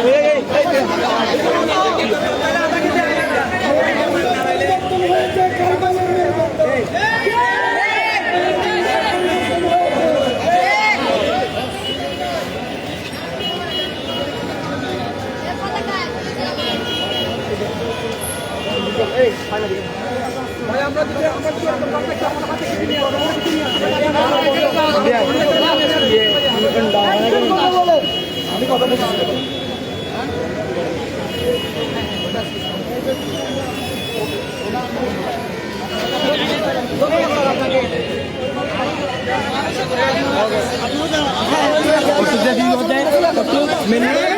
Hey, hey. আমি কথা বলছি মেনে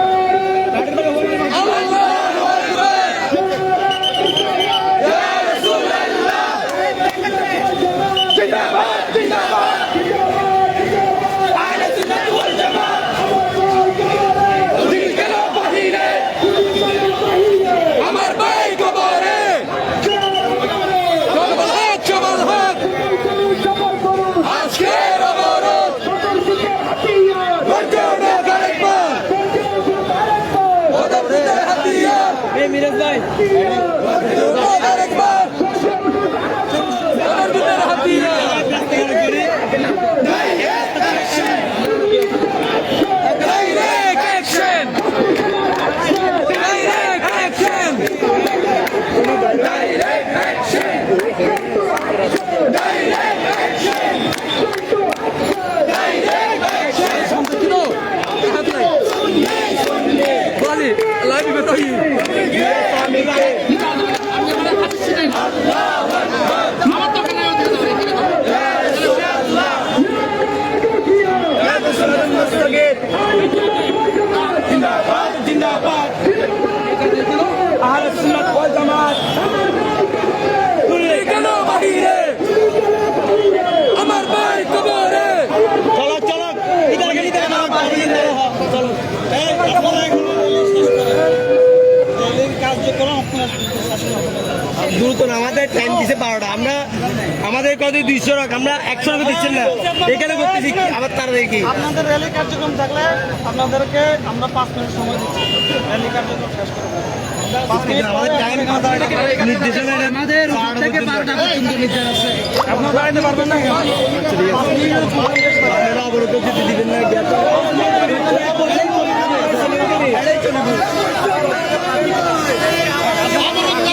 তুমি কেন বাহিরে আমার ভাই কবরে জনগণ হক জবান হক সফল করুন আজকের অবরোধ সকল দিকে হাতিয়ার ধৈর্য না গাড়িবার পদবৃতে হাতিয়ার আরেকবার পদবৃতে হাতিয়ার Direct action! Direct action! Direct action! Direct action! Direct action! শান্তকিনো হাত নাই বলি লাইভ বেতই জিন্দাবাদ জিন্দাবাদ আহলে সুন্নাত ওয়াল জামাত তুমি কেন বাহিরে আমার ভাই কবরে চলো চলো ইদার গাড়ি দেন চলো এই আপনারা এগুলো শেষ করেন এই কাজ যে করো আপনারা শাসন হবে দ্রুত না আমাদের টাইম দিছে বারোটা। আমরা আমাদের কত দুইশো টাকা? আমরা একশো টাকা দিচ্ছেন না। এখানে করতেছি কি? আবার তারা দেখি। আপনাদের র্যালি কার্যক্রম থাকলে আপনাদেরকে আমরা পাঁচ মিনিট সময় দিচ্ছি। র্যালি কার্যক্রম শেষ করে টাইম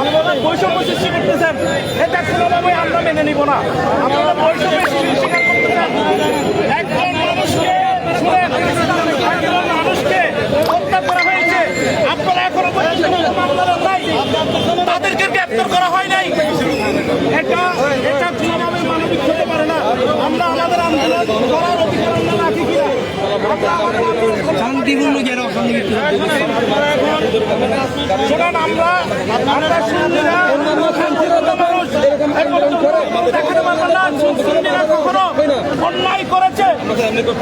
আপনারা বৈষম্য সৃষ্টি করতেছেন। এটা কোনোভাবেই আমরা মেনে নিব না। আপনারা বৈষম্য মানুষকে করা হয়েছে। তাদেরকে করা হয় পারে না। আমরা আমাদের আন্দোলন করার অধিকার আমরা রাখি কিনা? শান্তিপূর্ণ অশান্তি শোনেন, আমরা অন্যায় করেছে।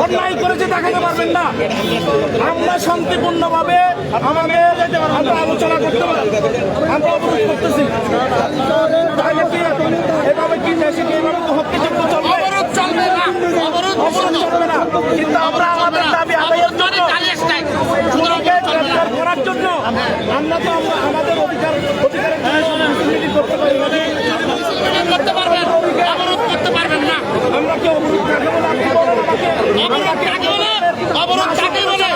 অন্যায় করেছে দেখাতে পারবেন না। আমরা শান্তিপূর্ণভাবে আমাদের আমরা আলোচনা করতে পারি। আমরা অবরোধ করতেছি। এভাবে কি দেশে হত্যাযজ্ঞ চলবে অবরোধ চলবে না অবরোধ চলবে না কিন্তু আমরা আমাদের দাবি আদায়ের জন্য চুরিকে করার জন্য আমরা তো আমাদের অধিকার অধিকারের করতে পারি করতে পারবেন অবরোধ করতে পারবেন না আমরা কি অবরোধ কাকে বলে? আপনি বলেন আমাকে। আমরা কি কাকে বলে? অবরোধ কাকে বলে?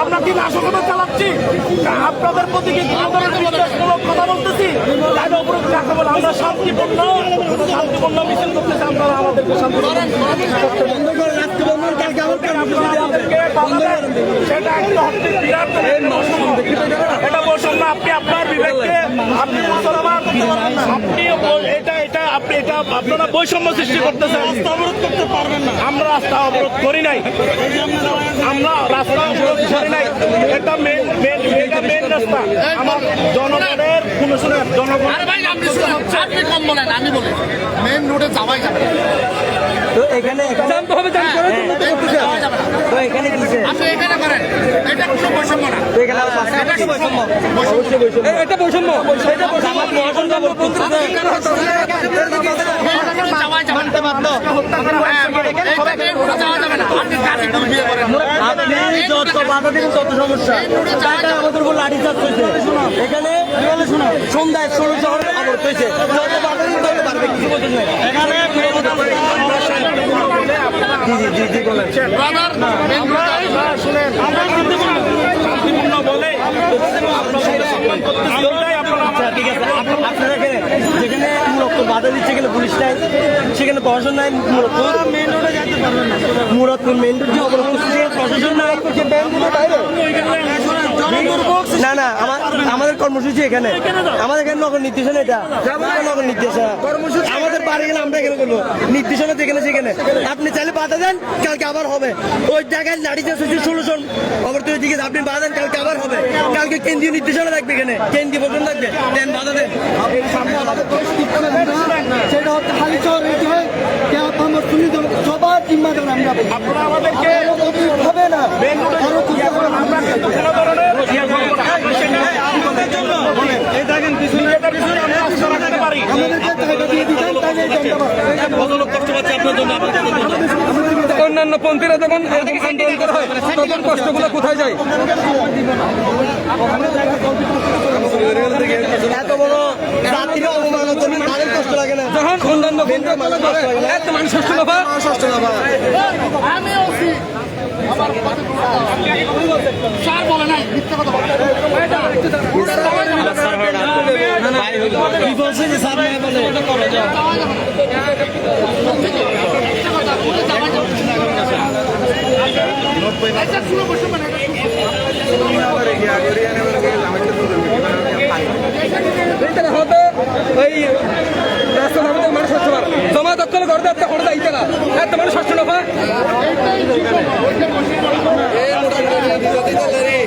আমরা কি নাশকতা চালাচ্ছি। আপনাদের প্রতি কি কথা বলতেছি? কাকে বলে আমরা শান্তিপূর্ণ শান্তিপূর্ণ মিছিল করতেছি আপনারা আমাদেরকে। সেটা একটা বিরাট আপনি আপনার বিবেককে আপনি মুসলমান আপনি এটা এটা আপনি এটা আপনারা বৈষম্য সৃষ্টি করতেছেন। রাস্তা অবরোধ করতে পারবেন না। আমরা রাস্তা অবরোধ করি নাই। আমরা রাস্তা অবরোধ করি নাই। এটা মেন মেন এটা মেন রাস্তা। আমার জনগণের কোন শুনে জনগণ আপনি কম বলেন আমি বলি। মেন রোডে যাওয়াই যাবে তো এখানে জানতে হবে জানতে হবে মেন রোডে যাওয়া যাবে না। তো এখানে কিসে? আপনি এখানে করেন। এটা কোনো বৈষম্য না। এখানে এটা বৈষম্য। অবশ্যই বৈষম্য। এটা বৈষম্য। এটা মহাসড়ক মেন হ্যাঁ, মেন আপনি যত বাধা দিবেন তত সমস্যা আমাদের উপর লাঠি চার্জ হয়েছে এখানে সন্ধ্যায় ষোলো শহর অবরোধ হয়েছে যত বাধা দিবেন তত পারবে কিছু বলছেন না এখানে জি জি জি বলেন মেন আমরা শান্তিপূর্ণ বলে আপনারা আচ্ছা ঠিক আছে মূলত বাধা দিচ্ছে এখানে পুলিশ নাই সেখানে প্রশাসন নাই মূলত? মেন রোডে যেতে পারবেন না। মুরাদপুর মেন রোড যে অবরোধ করছে? প্রশাসন নাই সে ব্যাংক বাইরে? না না আমাদের কর্মসূচি এখানে। আমাদের এখানে নগর নির্দেশনা এটা। নগর নির্দেশনা। আমাদের বাড়ি গেলে আমরা এখানে করব। নির্দেশনা যেখানে সেখানে আপনি চাইলে বাধা দেন কালকে আবার হবে। ওই জায়গায় হচ্ছে ষোলো জন অবরোধ দিকে আপনি বাধা দেন কালকে আবার হবে। কালকে কেন্দ্রীয় নির্দেশনা থাকবে এখানে। কেন্দ্রীয় প্রশাসন থাকবে দেন বাধা দেন। সেটা হচ্ছে খালি হয় সবার জিম্মা দেবেন আমরা আপনারা আমাদেরকে হবে না মেন ইয়ে অন্যান্য পন্থীরা যখন এরকম আন্দোলন করা হয় তখন কষ্টগুলো কোথায় যায় এত বড় জাতির অবমাননার জন্য তাদের কষ্ট লাগে না যখন অন্যান্য এত মানুষ ষষ্ঠ দফা? ষষ্ঠ দফা। আমি ওসি আমার স্যার বলে নাই। মিথ্যা কথা কি বলছে যে স্যার নাই বলে? এটা শুনে বসে মানে এটা হতো ওই রাস্তা নামতে মানুষ হচ্ছে জমা তাহলে ঘরে একটা করে দাইতে না। এত মানুষ নফা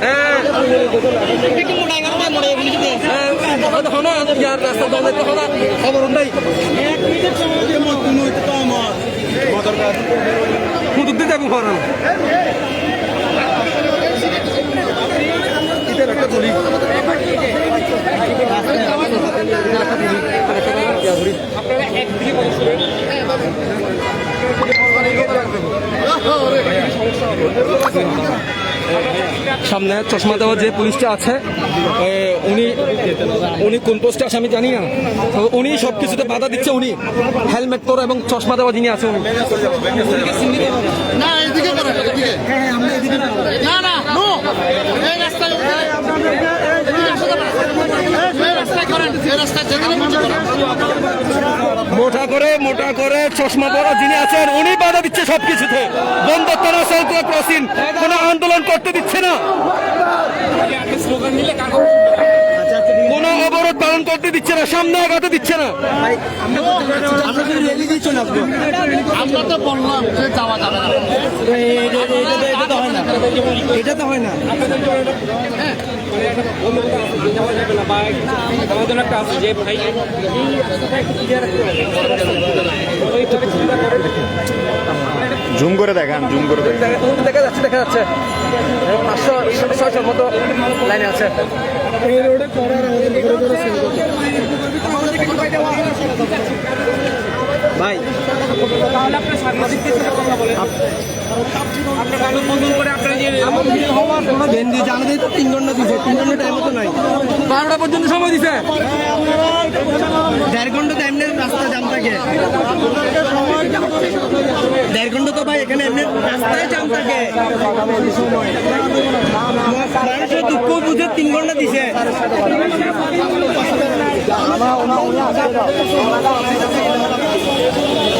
হ্যাঁ? হ্যাঁ। দেখো না। খবর নাই। মিনিট সময় দিয়ে মত কোনো হইতে তো আমার হুদুর দিয়ে যাব ঘর সামনে চশমা দেওয়া যে পুলিশটা আছে উনি উনি কোন পোস্টে আছে আমি জানি না। উনি সব কিছুতে বাধা দিচ্ছে উনি হেলমেট পরা এবং চশমা দেওয়া যিনি আছে উনি। না এদিকে করেন এদিকে। না না নো এই রাস্তায় এই রাস্তায় করেন এই রাস্তায় যেখানে মন করেন মোটা করে মোটা করে, চশমা পরা যিনি আছেন, উনি বাধা দিচ্ছে সবকিছুতে। বন্ধ না সৌকুয়া ক্রসিং কোনো আন্দোলন করতে দিচ্ছে না। করতে দিচ্ছে না সামনে আগাতে দিচ্ছে না। আমরা যদি রেলি দিয়ে চলে আসব আমরা তো বললাম যে যাওয়া যাবে না। এটা তো হয় না। এটা তো হয় না জুম করে দেখান জুম করে দেখা যাচ্ছে দেখা যাচ্ছে। পাঁচশো ছয়শোর মতো লাইনে আছে। এই রোডে করার আমাদের ধরে ধরে সেল করতে ভাই গেঞ্জি জানাতে তো তিন ঘণ্টা দিছে তিন ঘণ্টা টাইম তো নাই বারোটা পর্যন্ত সময় দিছে দেড় ঘণ্টা তো এমনি রাস্তা জাম থাকে দেড় ঘণ্টা তো ভাই এখানে এমনি রাস্তায় জাম থাকে মানুষের দুঃখ বুঝে তিন ঘণ্টা দিছে বাধা Yeah.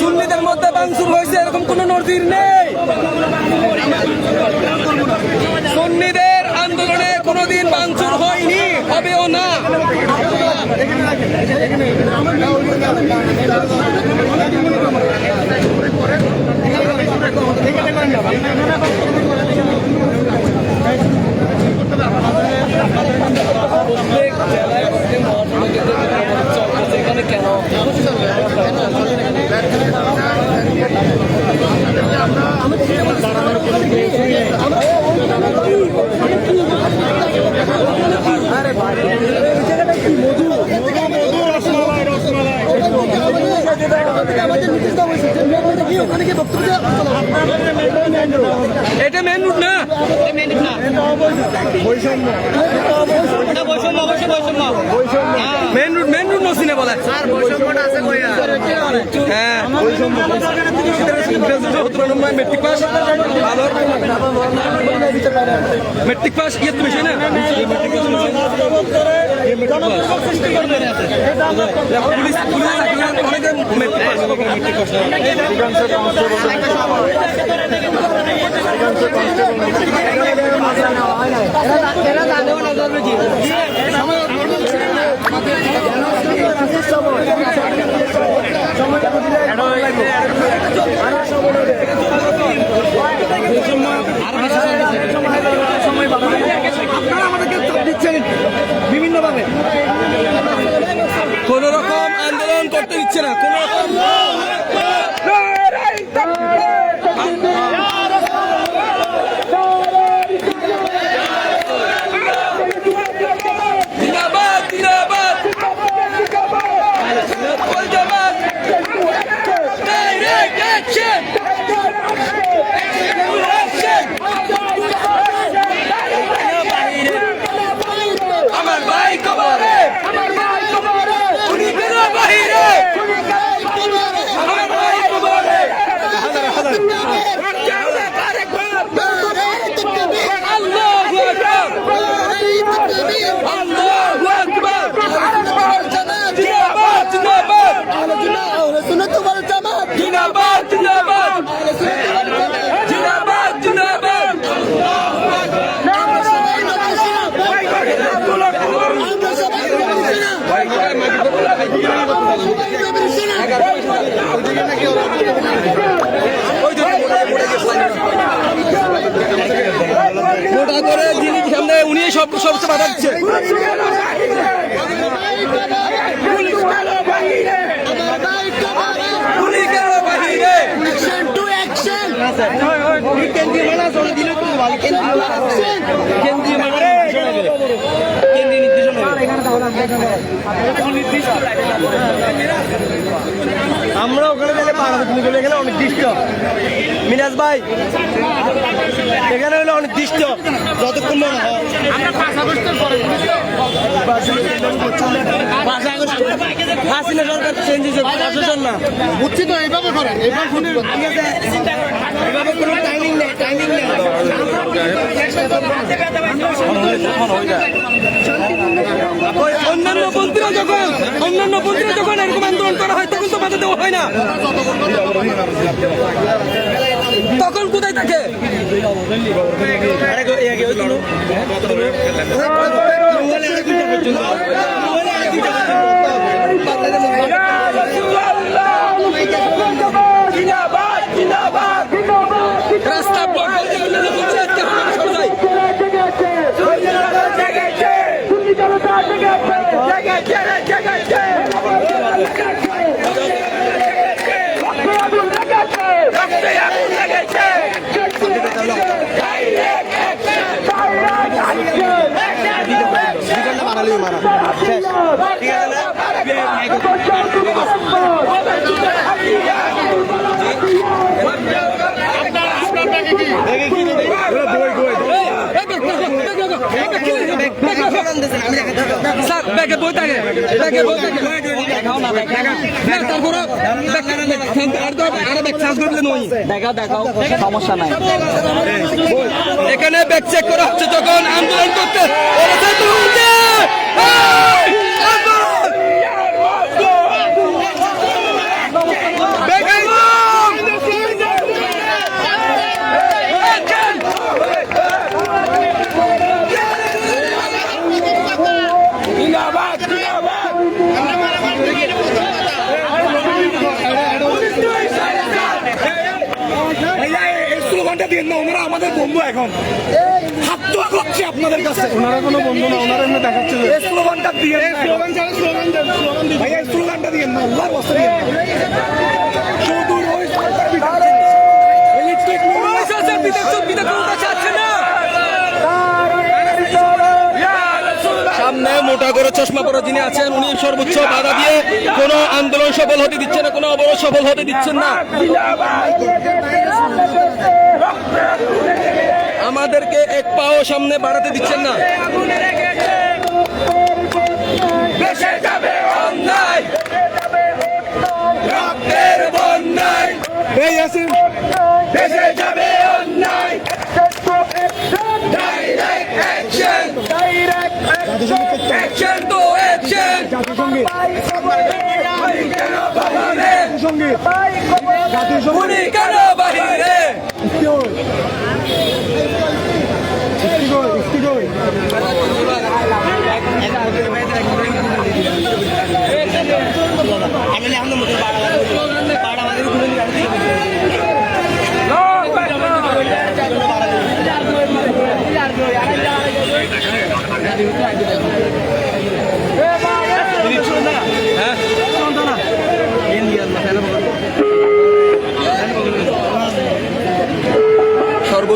সুন্নিদের মধ্যে বাংসুর হয়েছে এরকম কোন নজির নেই সুন্নিদের আন্দোলনে কোনোদিন বাংচুর হয়নি হবেও না আমাদের নোটিশ দেওয়া হয়েছে এটা মেন রুট না? মেন রুট মেন রুট নসিনে বলে। হ্যাঁ। মেট্রিক পাস মেট্রিক পাস ইয়ে তো বেশি না? পুলিশ পুলিশ অনেকে মেট্রিক পাস আপনারা আমাদেরকে চাপ দিচ্ছেন বিভিন্নভাবে কোন রকম আন্দোলন করতে দিচ্ছে না কোন রকম জিন্দাবাদ জিন্দাবাদ ওই জামাত ডাইরেক্ট অ্যাকশন আমার ভাই কবরে উনি কেন বাহিরে আমার ভাই কবরে আল্লাহু আকবার আল্লাহু আকবার জিন্দাবাদ জিন্দাবাদ জিন্দাবাদ জিন্দাবাদ জিন্দাবাদ জিন্দাবাদ মোটা করে যিনি সব সব সবচেয়ে বাধা দিচ্ছে কেন্দ্রীয় বাহিরে আমরা ওখানে গেলে পাড়া তুমি চলে এখানে অনির্দিষ্ট। মিনাজ ভাই এখানে হলো অনির্দিষ্ট। যতক্ষণ মনে হয়। হাসিনা সরকার চেঞ্জ হয়েছে প্রশাসন না। বুঝছি তো এইভাবে করেন এইভাবে শুনে ঠিক আছে এভাবে কোনো টাইমিং নেই টাইমিং নেই। অন্যান্য পন্থীরা যখন অন্যান্য পন্থীরা যখন এরকম আন্দোলন করা হয় তখন তো বাধা দেওয়া হয় না। তখন কোথায় থাকে? আরে গো- এ- ওই কোনো মোবাইলে আরে দুইটা পর্যন্ত মোবাইলে আরে দুইটা পর্যন্ত রাস্তা ব্লক করে দিয়ে অন্যান্য পন্থীরা আজকে হামলা করে যায় এখানে ব্যাগ চেক করা হচ্ছে যখন আন্দোলন করতে বলেছে তুলতে এই! আন্দোলন! বেগম! জিন্দাবাদ জিন্দাবাদ দিন না ওনারা আমাদের বন্ধু এখন। হাত তো করছে আপনাদের কাছে। ওনারা কোনো বন্ধু না ওনারা এমনি দেখাচ্ছে এই স্লোগানটা দিয়ে স্লোগান ছাড়া স্লোগান দেন স্লোগান দিন ভাইয়া স্লোগানটা দিয়ে না আল্লাহর বস্তা দিয়ে শুধু ওই সরকার বিধাচ্ছে ইলেকট্রিক সামনে মোটা করে চশমা পরা যিনি আছেন উনি সর্বোচ্চ বাধা দিয়ে কোনো আন্দোলন সফল হতে দিচ্ছেন না কোনো অবরোধ সফল হতে দিচ্ছেন না। আমাদেরকে এক পাও সামনে বাড়াতে দিচ্ছেন না। দেশে যাবে অন্যায়। ডাইরেক্ট অ্যাকশন তো অ্যাকশন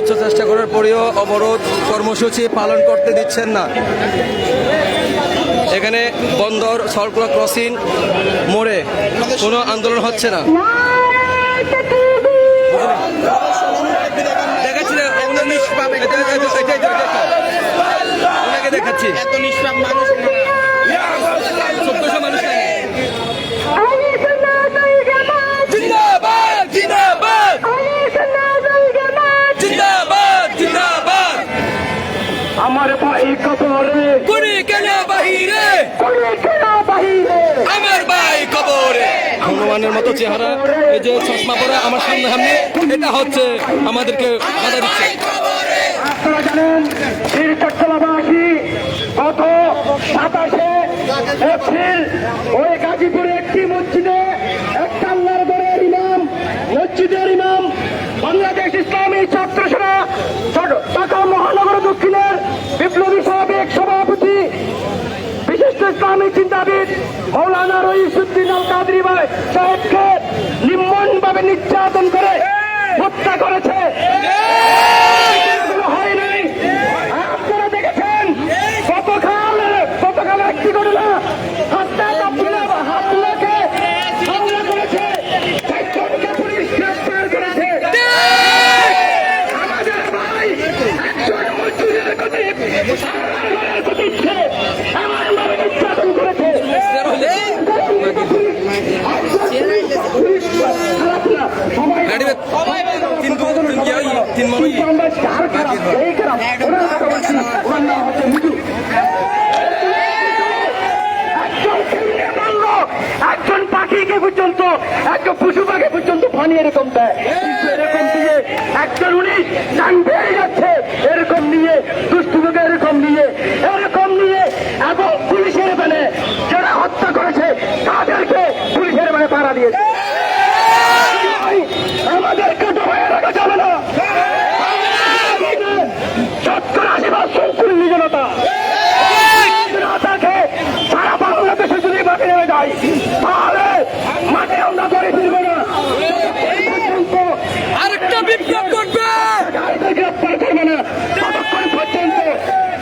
সর্বোচ্চ চেষ্টা করার পরেও অবরোধ কর্মসূচি পালন করতে দিচ্ছেন না। এখানে বন্দর সরকুলা ক্রসিং, মোড়ে কোনো আন্দোলন হচ্ছে না দেখাচ্ছি না, এত নিষ্পাপ, এটা- এটা- এটা- এটাই তো, এটাই তো। ওনাকে দেখাচ্ছি চোদ্দশো মানুষ নাই। জিন্দাবাদ জিন্দাবাদ জিন্দাবাদ জিন্দাবাদ আমার ভাই কবরে উনি কেন বাহিরে কোনে কেন বাহিরে আমার ভাই কবরে হনুমানের মতো চেহারা, এই যে চশমা পরা আমার সামনে সামনে, এটা হচ্ছে আমাদেরকে বাধা দিচ্ছে। বাংলাদেশ ইসলামী ছাত্র সেনা ঢাকা মহানগর দক্ষিণের বিপ্লবী ইসলামী চিন্তাবিদ মৌলানা রইসুদ্দিন আল কাদরি ভাই সাহেবকে নিম্নভাবে নির্যাতন করে হত্যা করেছে। মিঠু। একজন পাখিকে পর্যন্ত একজন পশু পাখি পর্যন্ত পানি এরকম দেয়। এরকম দিয়ে একজন উনিশ ডান পেয়ে যাচ্ছে। এরকম নিয়ে দুষ্টুকে এরকম নিয়ে এরকম নিয়ে এবং পুলিশের মানে যারা হত্যা করেছে তাদেরকে পুলিশের মানে পাড়া দিয়েছে আমাদেরকে দবায় রাখা যাবে না সত্তর আশি বছর চল্লিশ জনতা জনতাকে সারা বাংলাদেশে যদি মাঠে নেমে যায় তাহলে মাঠে আমরা করে ফিরবো না এই পর্যন্ত আরেকটা বিপ্লব করবে গাড়িতে গ্রেপ্তার করবে না ততক্ষণ পর্যন্ত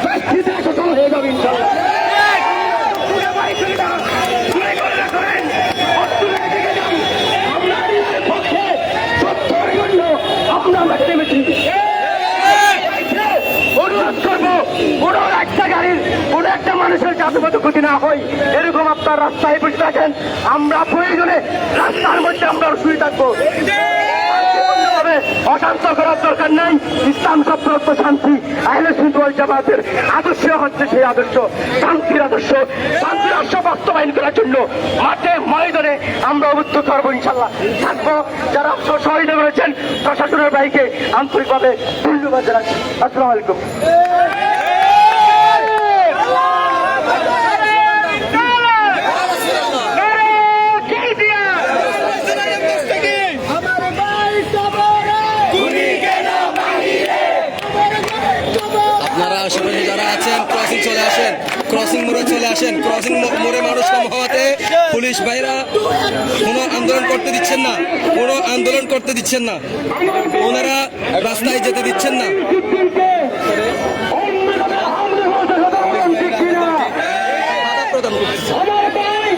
পরিস্থিতি সচল হয়ে যাবে ইনশাল্লাহ পুরো বাড়ি ফিরে যান। গুলি করে রাখবেন। অস্ত্রের দিকে যান। আমরা নিজের পক্ষে সত্যের জন্য আমরা মাঠে নেমেছি অনুরোধ করব কোনো একটা গাড়ির কোনো মতো ক্ষতি না হয়, এরকম আপনার রাস্তায় বসে থাকেন, আমরা প্রয়োজনে রাস্তার মধ্যে আমরা শুয়ে থাকব। অশান্ত করার দরকার নাই, ইসলাম সপ্রত শান্তি, আহলে জামাতের আদর্শ হচ্ছে সেই আদর্শ, শান্তির আদর্শ শান্তির আদর্শ বাস্তবায়ন করার জন্য মাঠে, ময়দানে আমরা অবুদ্ধ করব ইনশাল্লাহ থাকব, যারা সহযোগিতা করেছেন প্রশাসনের ভাইকে আন্তরিকভাবে ধন্যবাদ জানাচ্ছি। আসসালামু আলাইকুম উনি কেন বাহিরে চলে আসেন ক্রসিং মোড়ে চলে আসেন ক্রসিং মোড়ে মানুষ কম হওয়াতে পুলিশ ভাইরা কোনো আন্দোলন করতে দিচ্ছেন না, কোনো আন্দোলন করতে দিচ্ছেন না। ওনারা রাস্তায় যেতে দিচ্ছেন না বাধা প্রদান করতেছে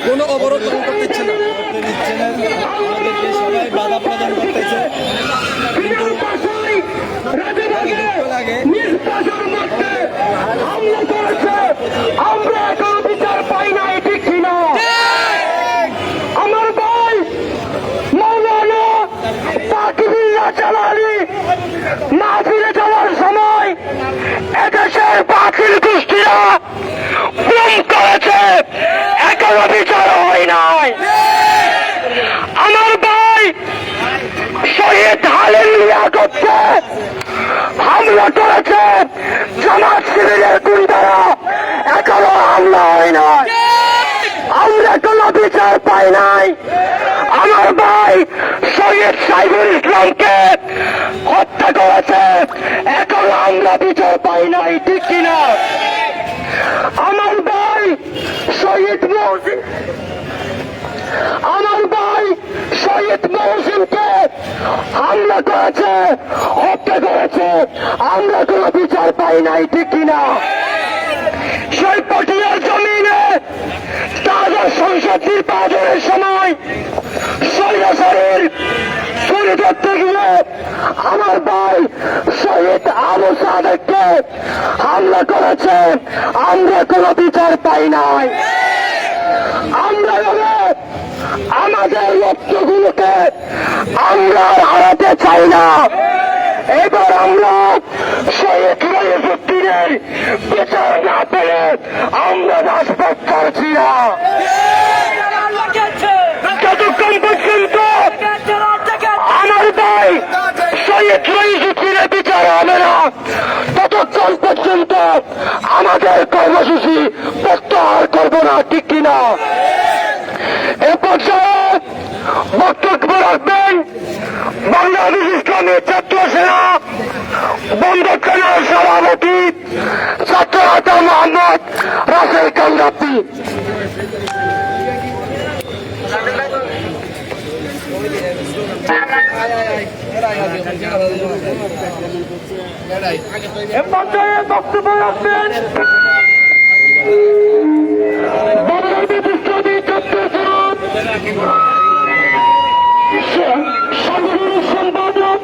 কোনো অবরোধ করতে দিচ্ছে না আমাদেরকে সবাই বাধা প্রদান করতেছে আমরা এখনও বিচার পাই না ঠিক কিনা আমার ভাই মৌলানা তাকিবুল্লাহ জালালি না ফিরে যাওয়ার সময় এদেশের পাখির গোষ্ঠীরা ফোন করেছে। এখনও বিচার হয় নাই। আমার ভাই শহীদ হালেলুয়া করতে হামলা করেছে। জামাত শিবিরের গুন্ডারা। এখনও হামলা হয় নাই। আমরা কোনো বিচার পাই নাই। আমার ভাই সৈয়দ সাইবুল ইসলামকে হত্যা করেছে। এখনও আমরা বিচার পাই নাই, ঠিক কিনা? আমরা কোনো বিচার পাই নাই, ঠিক কিনা? সেই পটিয়ার জমিনে তাজা সময় আমার ভাই শহীদ আবু সাদেককে হামলা করেছে। আমরা কোনো বিচার পাই নাই। আমরা আমাদের লক্ষ্যগুলোকে আমরা হারাতে চাই না। এবার আমরা শহীদ রহিমুদ্দিনের বিচার না পেলে আমরা রাজপথ করছি না। যতক্ষণ পর্যন্ত আমার ভাই শহীদ রহিমুদ্দিনের বিচার হবে না, ততক্ষণ পর্যন্ত আমাদের কর্মসূচি প্রত্যাহার করব না, ঠিক কিনা? পর্যায়ে বক্তব্য রাখবেন বাংলাদেশ ইসলামী ছাত্র সেনা বন্ধ সেনার সভাপতি ছাত্র নেতা মোহাম্মদ রাসেল পর্যায়ে বক্তব্য রাখবেন। বাংলাদেশ সম্পাদক